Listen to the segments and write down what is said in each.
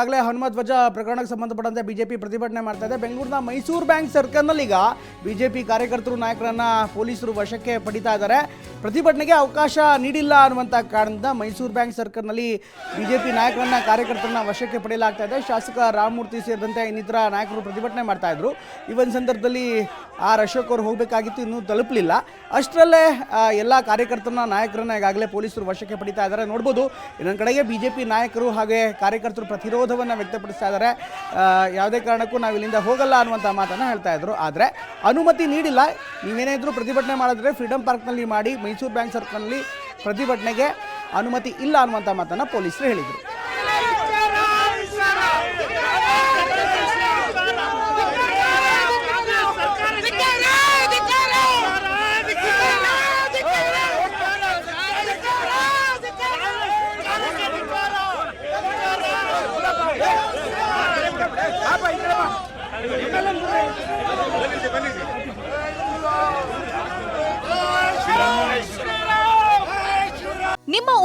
ಈಗಾಗಲೇ ಹನುಮತ್ ಧ್ವಜ ಪ್ರಕರಣಕ್ಕೆ ಸಂಬಂಧಪಟ್ಟಂತೆ ಬಿಜೆಪಿ ಪ್ರತಿಭಟನೆ ಮಾಡ್ತಾ ಇದೆ. ಬೆಂಗಳೂರಿನ ಮೈಸೂರು ಬ್ಯಾಂಕ್ ಸರ್ಕಲ್ನಲ್ಲಿ ಈಗ ಬಿಜೆಪಿ ಕಾರ್ಯಕರ್ತರು ನಾಯಕರನ್ನ ಪೊಲೀಸರು ವಶಕ್ಕೆ ಪಡಿತಾ ಇದ್ದಾರೆ. ಪ್ರತಿಭಟನೆಗೆ ಅವಕಾಶ ನೀಡಿಲ್ಲ ಅನ್ನುವಂಥ ಕಾರಣದಿಂದ ಮೈಸೂರು ಬ್ಯಾಂಕ್ ಸರ್ಕಲ್ನಲ್ಲಿ ಬಿಜೆಪಿ ನಾಯಕರನ್ನ ಕಾರ್ಯಕರ್ತರನ್ನ ವಶಕ್ಕೆ ಪಡೆಯಲಾಗ್ತಾ ಇದೆ. ಶಾಸಕ ರಾಮಮೂರ್ತಿ ಸೇರಿದಂತೆ ಇನ್ನಿತರ ನಾಯಕರು ಪ್ರತಿಭಟನೆ ಮಾಡ್ತಾ ಇದ್ರು. ಈ ಒಂದು ಸಂದರ್ಭದಲ್ಲಿ ಆರ್ ಅಶೋಕ್ ಅವರು ಹೋಗಬೇಕಾಗಿತ್ತು ಇನ್ನೂ ತಲುಪಲಿಲ್ಲ. ಅಷ್ಟರಲ್ಲೇ ಆ, ಎಲ್ಲ ಕಾರ್ಯಕರ್ತರನ್ನ ನಾಯಕರನ್ನ ಈಗಾಗಲೇ ಪೊಲೀಸರು ವಶಕ್ಕೆ ಪಡಿತಾ ಇದ್ದಾರೆ. ನೋಡ್ಬೋದು ಇನ್ನೊಂದು ಕಡೆಗೆ ಬಿಜೆಪಿ ನಾಯಕರು ಹಾಗೆ ಕಾರ್ಯಕರ್ತರು ಪ್ರತಿರೋಧವನ್ನು ವ್ಯಕ್ತಪಡಿಸ್ತಾ ಇದ್ದಾರೆ. ಯಾವುದೇ ಕಾರಣಕ್ಕೂ ನಾವು ಇಲ್ಲಿಂದ ಹೋಗಲ್ಲ ಅನ್ನುವಂಥ ಮಾತನ್ನು ಹೇಳ್ತಾ ಇದ್ರು. ಆದರೆ ಅನುಮತಿ ನೀಡಿಲ್ಲ. ನೀವೇನೇ ಇದ್ರೂ ಪ್ರತಿಭಟನೆ ಮಾಡಿದ್ರೆ ಫ್ರೀಡಂ ಪಾರ್ಕ್ನಲ್ಲಿ ಮಾಡಿ ಮೈಸೂರು ಬ್ಯಾಂಕ್ ಸರ್ಕಲ್ನಲ್ಲಿ ಪ್ರತಿಭಟನೆಗೆ ಅನುಮತಿ ಇಲ್ಲ ಅನ್ನುವಂಥ ಮಾತನ್ನು ಪೊಲೀಸರು ಹೇಳಿದರು.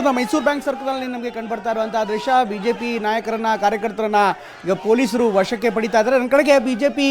ಬೆಂಗಳೂರಿನ ಮೈಸೂರು ಬ್ಯಾಂಕ್ ಸರ್ಕಲ್ನಲ್ಲಿ ನಮಗೆ ಕಂಡುಬರ್ತಾ ಇರುವಂತಹ ದೃಶ್ಯ. ಬಿಜೆಪಿ ನಾಯಕರನ್ನ, ಕಾರ್ಯಕರ್ತರನ್ನ ಈಗ ಪೊಲೀಸರು ವಶಕ್ಕೆ ಪಡಿತಾ ಇದ್ದಾರೆ. ನನ್ನ ಕಡೆಗೆ ಬಿಜೆಪಿ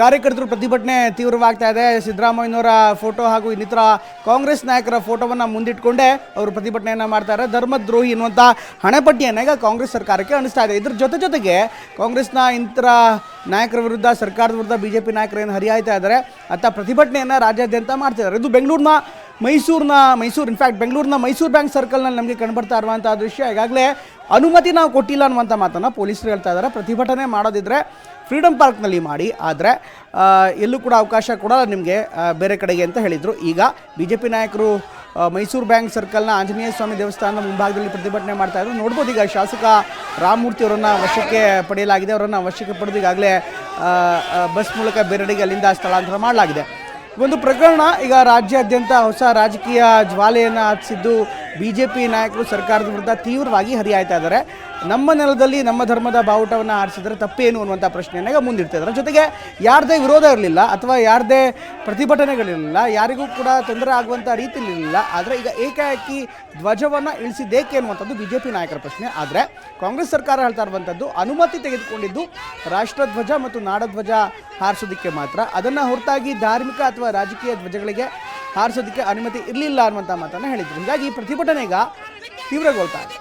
ಕಾರ್ಯಕರ್ತರು ಪ್ರತಿಭಟನೆ ತೀವ್ರವಾಗ್ತಾ ಇದೆ. ಸಿದ್ದರಾಮಯ್ಯನವರ ಫೋಟೋ ಹಾಗೂ ಇನ್ನಿತರ ಕಾಂಗ್ರೆಸ್ ನಾಯಕರ ಫೋಟೋವನ್ನು ಮುಂದಿಟ್ಕೊಂಡೇ. ಅವರು ಪ್ರತಿಭಟನೆಯನ್ನು ಮಾಡ್ತಾ ಇದ್ದಾರೆ. ಧರ್ಮದ್ರೋಹಿ ಎನ್ನುವಂಥ ಹಣೆಪಟ್ಟಿಯನ್ನು ಈಗ ಕಾಂಗ್ರೆಸ್ ಸರ್ಕಾರಕ್ಕೆ ಅನಿಸ್ತಾ ಇದೆ. ಇದ್ರ ಜೊತೆ ಜೊತೆಗೆ ಕಾಂಗ್ರೆಸ್ನ ಇಂತರ ನಾಯಕರ ವಿರುದ್ಧ, ಸರ್ಕಾರದ ವಿರುದ್ಧ ಬಿಜೆಪಿ ನಾಯಕರು ಏನು ಹರಿಯಾಯ್ತಾ ಇದ್ದಾರೆ ಅಂತ ಪ್ರತಿಭಟನೆಯನ್ನು ರಾಜ್ಯಾದ್ಯಂತ ಮಾಡ್ತಿದ್ದಾರೆ ಇದು ಬೆಂಗಳೂರಿನ ಮೈಸೂರಿನ, ಮೈಸೂರು ಇನ್ಫ್ಯಾಕ್ಟ್ ಬೆಂಗಳೂರಿನ ಮೈಸೂರು ಬ್ಯಾಂಕ್ ಸರ್ಕಲ್ನಲ್ಲಿ ನಮಗೆ ಕಂಡುಬರ್ತಾ ಇರುವಂಥ ದೃಶ್ಯ. ಈಗಾಗಲೇ ಅನುಮತಿ ನಾವು ಕೊಟ್ಟಿಲ್ಲ ಅನ್ನುವಂಥ ಮಾತನ್ನು ಪೊಲೀಸರು ಹೇಳ್ತಾ ಇದ್ದಾರೆ. ಪ್ರತಿಭಟನೆ ಮಾಡೋದಿದ್ರೆ ಫ್ರೀಡಮ್ ಪಾರ್ಕ್ನಲ್ಲಿ ಮಾಡಿ, ಆದರೆ ಎಲ್ಲೂ ಕೂಡ ಅವಕಾಶ ಕೊಡಲ್ಲ ನಿಮಗೆ ಬೇರೆ ಕಡೆಗೆ ಅಂತ ಹೇಳಿದರು. ಈಗ ಬಿ ಜೆ ಪಿ ನಾಯಕರು ಮೈಸೂರು ಬ್ಯಾಂಕ್ ಸರ್ಕಲ್ನ ಆಂಜನೇಯ ಸ್ವಾಮಿ ದೇವಸ್ಥಾನದ ಮುಂಭಾಗದಲ್ಲಿ ಪ್ರತಿಭಟನೆ ಮಾಡ್ತಾ ಇದ್ರು. ನೋಡ್ಬೋದು ಈಗ ಶಾಸಕ ರಾಮಮೂರ್ತಿ ಅವರನ್ನು ವಶಕ್ಕೆ ಪಡೆಯಲಾಗಿದೆ. ಅವರನ್ನು ವಶಕ್ಕೆ ಪಡೆದು ಈಗಾಗಲೇ ಬಸ್ ಮೂಲಕ ಬೇರೆಡೆಗೆ ಅಲ್ಲಿಂದ ಸ್ಥಳಾಂತರ ಮಾಡಲಾಗಿದೆ. ಒಂದು ಪ್ರಕರಣ ಈಗ ರಾಜ್ಯಾದ್ಯಂತ ಹೊಸ ರಾಜಕೀಯ ಜ್ವಾಲೆಯನ್ನು ಹಚ್ಚಿದ್ದು ಬಿ ಜೆ ಪಿ ನಾಯಕರು ಸರ್ಕಾರದ ವಿರುದ್ಧ ತೀವ್ರವಾಗಿ ಹರಿಯಾಯ್ತಾ ಇದ್ದಾರೆ. ನಮ್ಮ ನೆಲದಲ್ಲಿ ನಮ್ಮ ಧರ್ಮದ ಬಾವುಟವನ್ನು ಆರಿಸಿದ್ರೆ ತಪ್ಪೇನು ಅನ್ನುವಂಥ ಪ್ರಶ್ನೆಯನ್ನು ಮುಂದಿಡ್ತಾ ಇದ್ದಾರೆ. ಜೊತೆಗೆ ಯಾರದೇ ವಿರೋಧ ಇರಲಿಲ್ಲ ಅಥವಾ ಯಾರದೇ ಪ್ರತಿಭಟನೆಗಳಿರಲಿಲ್ಲ, ಯಾರಿಗೂ ಕೂಡ ತೊಂದರೆ ಆಗುವಂಥ ರೀತಿಯಲ್ಲಿ ಇರಲಿಲ್ಲ, ಆದರೆ ಈಗ ಏಕಾಏಕಿ ಧ್ವಜವನ್ನು ಇಳಿಸಿದ್ದೇಕೆ ಅನ್ನುವಂಥದ್ದು ಬಿ ಜೆ ಪಿ ನಾಯಕರ ಪ್ರಶ್ನೆ. ಆದರೆ ಕಾಂಗ್ರೆಸ್ ಸರ್ಕಾರ ಹೇಳ್ತಾ ಇರುವಂಥದ್ದು ಅನುಮತಿ ತೆಗೆದುಕೊಂಡಿದ್ದು ರಾಷ್ಟ್ರಧ್ವಜ ಮತ್ತು ನಾಡಧ್ವಜ ಹಾರಿಸೋದಕ್ಕೆ ಮಾತ್ರ. ಅದನ್ನು ಹೊರತಾಗಿ ಧಾರ್ಮಿಕ ಅಥವಾ ರಾಜಕೀಯ ಧ್ವಜಗಳಿಗೆ ಹಾರಿಸೋದಕ್ಕೆ ಅನುಮತಿ ಇರಲಿಲ್ಲ ಅನ್ನುವಂಥ ಮಾತನ್ನು ಹೇಳಿದರು. ಹೀಗಾಗಿ ಈ ಪ್ರತಿಭಟನೆ ಈಗ ತೀವ್ರಗೊಳ್ತಾ ಇದೆ.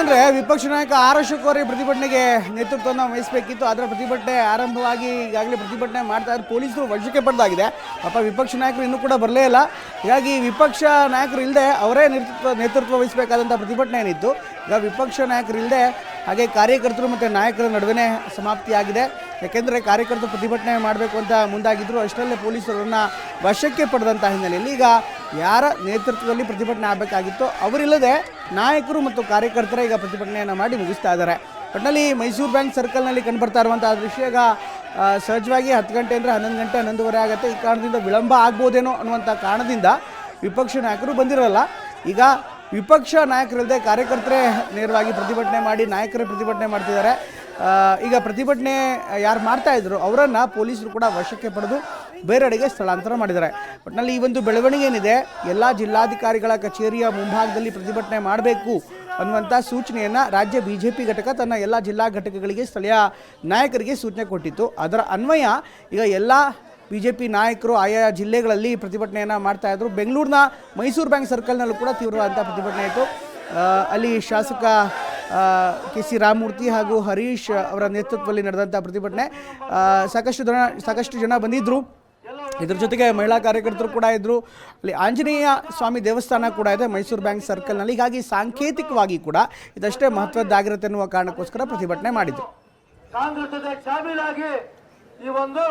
ಅಂದರೆ ವಿಪಕ್ಷ ನಾಯಕ ಆರ್ ಪ್ರತಿಭಟನೆಗೆ ನೇತೃತ್ವವನ್ನು ವಹಿಸಬೇಕಿತ್ತು. ಅದರ ಪ್ರತಿಭಟನೆ ಆರಂಭವಾಗಿ ಈಗಾಗಲೇ ಪ್ರತಿಭಟನೆ ಮಾಡ್ತಾ ಇದ್ದಾರೆ ಪೊಲೀಸರು ವಶಕ್ಕೆ ಪಡೆದಾಗಿದೆ. ಪಾಪ ವಿಪಕ್ಷ ನಾಯಕರು ಇನ್ನೂ ಕೂಡ ಬರಲೇ ಇಲ್ಲ. ಹೀಗಾಗಿ ವಿಪಕ್ಷ ನಾಯಕರು ಇಲ್ಲದೆ ಅವರೇ ನೇತೃತ್ವ ನೇತೃತ್ವ ವಹಿಸಬೇಕಾದಂಥ ಪ್ರತಿಭಟನೆ ಏನಿತ್ತು. ಈಗ ವಿಪಕ್ಷ ನಾಯಕರು ಇಲ್ಲದೆ ಹಾಗೆ ಕಾರ್ಯಕರ್ತರು ಮತ್ತು ನಾಯಕರ ನಡುವೆ ಸಮಾಪ್ತಿಯಾಗಿದೆ. ಯಾಕೆಂದರೆ ಕಾರ್ಯಕರ್ತರು ಪ್ರತಿಭಟನೆ ಮಾಡಬೇಕು ಅಂತ ಮುಂದಾಗಿದ್ದರು ಅಷ್ಟರಲ್ಲೇ ಪೊಲೀಸರನ್ನು ವಶಕ್ಕೆ ಪಡೆದಂಥ ಹಿನ್ನೆಲೆಯಲ್ಲಿ ಈಗ ಯಾರ ನೇತೃತ್ವದಲ್ಲಿ ಪ್ರತಿಭಟನೆ ಆಗಬೇಕಾಗಿತ್ತು ಅವರಿಲ್ಲದೆ ನಾಯಕರು ಮತ್ತು ಕಾರ್ಯಕರ್ತರೇ ಈಗ ಪ್ರತಿಭಟನೆಯನ್ನು ಮಾಡಿ ಮುಗಿಸ್ತಾ ಇದ್ದಾರೆ. ಒಟ್ಟಿನಲ್ಲಿ ಮೈಸೂರು ಬ್ಯಾಂಕ್ ಸರ್ಕಲ್ನಲ್ಲಿ ಕಂಡುಬರ್ತಾ ಇರುವಂಥ ದೃಶ್ಯ ಈಗ ಸಹಜವಾಗಿ ಹತ್ತು ಗಂಟೆ ಅಂದರೆ ಹನ್ನೊಂದು ಗಂಟೆ, ಹನ್ನೊಂದುವರೆ ಆಗುತ್ತೆ. ಈ ಕಾರಣದಿಂದ ವಿಳಂಬ ಆಗ್ಬೋದೇನೋ ಅನ್ನುವಂಥ ಕಾರಣದಿಂದ ವಿಪಕ್ಷ ನಾಯಕರು ಬಂದಿರಲ್ಲ. ಈಗ ವಿಪಕ್ಷ ನಾಯಕರಿಲ್ಲದೆ ಕಾರ್ಯಕರ್ತರೇ ನೇರವಾಗಿ ಪ್ರತಿಭಟನೆ ಮಾಡಿ, ನಾಯಕರೇ ಪ್ರತಿಭಟನೆ ಮಾಡ್ತಿದ್ದಾರೆ. ಈಗ ಪ್ರತಿಭಟನೆ ಯಾರು ಮಾಡ್ತಾ ಇದ್ರು ಅವರನ್ನು ಪೊಲೀಸರು ಕೂಡ ವಶಕ್ಕೆ ಪಡೆದು ಬೇರೆಡೆಗೆ ಸ್ಥಳಾಂತರ ಮಾಡಿದ್ದಾರೆ. ಒಟ್ಟಿನಲ್ಲಿ ಈ ಒಂದು ಬೆಳವಣಿಗೆ ಏನಿದೆ, ಎಲ್ಲ ಜಿಲ್ಲಾಧಿಕಾರಿಗಳ ಕಚೇರಿಯ ಮುಂಭಾಗದಲ್ಲಿ ಪ್ರತಿಭಟನೆ ಮಾಡಬೇಕು ಅನ್ನುವಂಥ ಸೂಚನೆಯನ್ನು ರಾಜ್ಯ ಬಿ ಜೆ ಪಿ ಘಟಕ ತನ್ನ ಎಲ್ಲ ಜಿಲ್ಲಾ ಘಟಕಗಳಿಗೆ ಸ್ಥಳೀಯ ನಾಯಕರಿಗೆ ಸೂಚನೆ ಕೊಟ್ಟಿತ್ತು. ಅದರ ಅನ್ವಯ ಈಗ ಎಲ್ಲ ಬಿ ಜೆ ಪಿ ನಾಯಕರು ಆಯಾ ಜಿಲ್ಲೆಗಳಲ್ಲಿ ಪ್ರತಿಭಟನೆಯನ್ನು ಮಾಡ್ತಾ ಇದ್ರು. ಬೆಂಗಳೂರಿನ ಮೈಸೂರು ಬ್ಯಾಂಕ್ ಸರ್ಕಲ್ನಲ್ಲೂ ಕೂಡ ತೀವ್ರವಾದಂಥ ಪ್ರತಿಭಟನೆ ಇತ್ತು. ಅಲ್ಲಿ ಶಾಸಕ ಕೆ ಸಿ ರಾಮಮೂರ್ತಿ ಹಾಗೂ ಹರೀಶ್ ಅವರ ನೇತೃತ್ವದಲ್ಲಿ ನಡೆದಂಥ ಪ್ರತಿಭಟನೆ. ಸಾಕಷ್ಟು ಜನ ಸಾಕಷ್ಟು ಜನ ಬಂದಿದ್ದರು ಇದ್ರ ಜೊತೆಗೆ ಮಹಿಳಾ ಕಾರ್ಯಕರ್ತರು ಕೂಡ ಇದ್ದರು ಅಲ್ಲಿ ಆಂಜನೇಯ ಸ್ವಾಮಿ ದೇವಸ್ಥಾನ ಕೂಡ ಇದೆ, ಮೈಸೂರು ಬ್ಯಾಂಕ್ ಸರ್ಕಲ್ನಲ್ಲಿ ಹೀಗಾಗಿ ಸಾಂಕೇತಿಕವಾಗಿ ಕೂಡ ಇದಷ್ಟೇ ಮಹತ್ವದ್ದಾಗಿರುತ್ತೆ ಅನ್ನುವ ಕಾರಣಕ್ಕೋಸ್ಕರ ಪ್ರತಿಭಟನೆ ಮಾಡಿದ್ರು. ಕಾಂಗ್ರೆಸ್ ಈ ಒಂದು